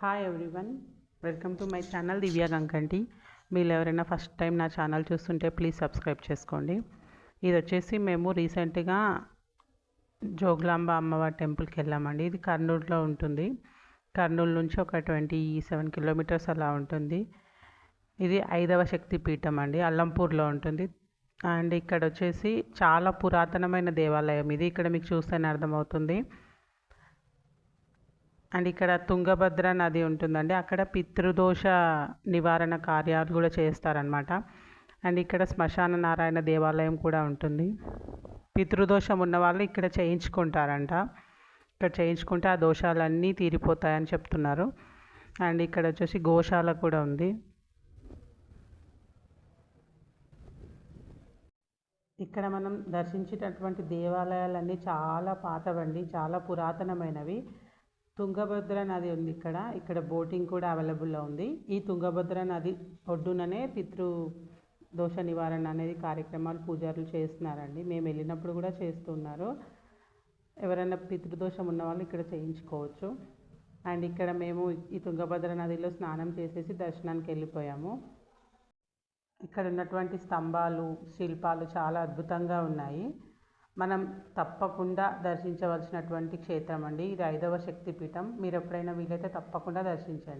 Hi everyone welcome to my channel Divya Gankanti మీరు ఎవరైనా first time నా channel చూస్తుంటే ప్లీజ్ సబ్స్క్రైబ్ చేసుకోండి. ఇది వచ్చేసి మేము రీసెంట్గా జోగులాంబ అమ్మవారి టెంపుల్కి వెళ్ళామండి ఇది కర్నూలులో ఉంటుంది. కర్నూలు నుంచి ఒక ట్వంటీ సెవెన్ కిలోమీటర్స్ అలా ఉంటుంది. ఇది ఐదవ శక్తి పీఠం అండి అల్లంపూర్లో ఉంటుంది. అండ్ ఇక్కడ వచ్చేసి చాలా పురాతనమైన దేవాలయం ఇది. ఇక్కడ మీకు చూస్తేనే అర్థమవుతుంది. అండ్ ఇక్కడ తుంగభద్ర నది ఉంటుందండి. అక్కడ పితృదోష నివారణ కార్యాలు కూడా చేస్తారనమాట అండ్ ఇక్కడ శ్మశాన నారాయణ దేవాలయం కూడా ఉంటుంది. పితృదోషం ఉన్న వాళ్ళు ఇక్కడ చేయించుకుంటారంట. ఇక్కడ చేయించుకుంటే ఆ దోషాలన్నీ తీరిపోతాయని చెప్తున్నారు. అండ్ ఇక్కడ వచ్చేసి గోశాల కూడా ఉంది. ఇక్కడ మనం దర్శించేటటువంటి దేవాలయాలన్నీ చాలా పాతవండి చాలా పురాతనమైనవి. తుంగభద్ర నది ఉంది ఇక్కడ. ఇక్కడ బోటింగ్ కూడా అవైలబుల్లో ఉంది. ఈ తుంగభద్ర నది ఒడ్డుననే పితృ దోష నివారణ అనేది కార్యక్రమాలు పూజారులు చేస్తున్నారండి. మేము వెళ్ళినప్పుడు కూడా చేస్తున్నారు. ఎవరైనా పితృదోషం ఉన్న వాళ్ళు ఇక్కడ చేయించుకోవచ్చు. అండ్ ఇక్కడ మేము ఈ తుంగభద్ర నదిలో స్నానం చేసేసి దర్శనానికి వెళ్ళిపోయాము. ఇక్కడ ఉన్నటువంటి స్తంభాలు శిల్పాలు చాలా అద్భుతంగా ఉన్నాయి. మనం తప్పకుండా దర్శించవలసినటువంటి క్షేత్రం అండి ఇది ఐదవ శక్తిపీఠం. మీరు ఎప్పుడైనా వీలైతే తప్పకుండా దర్శించండి.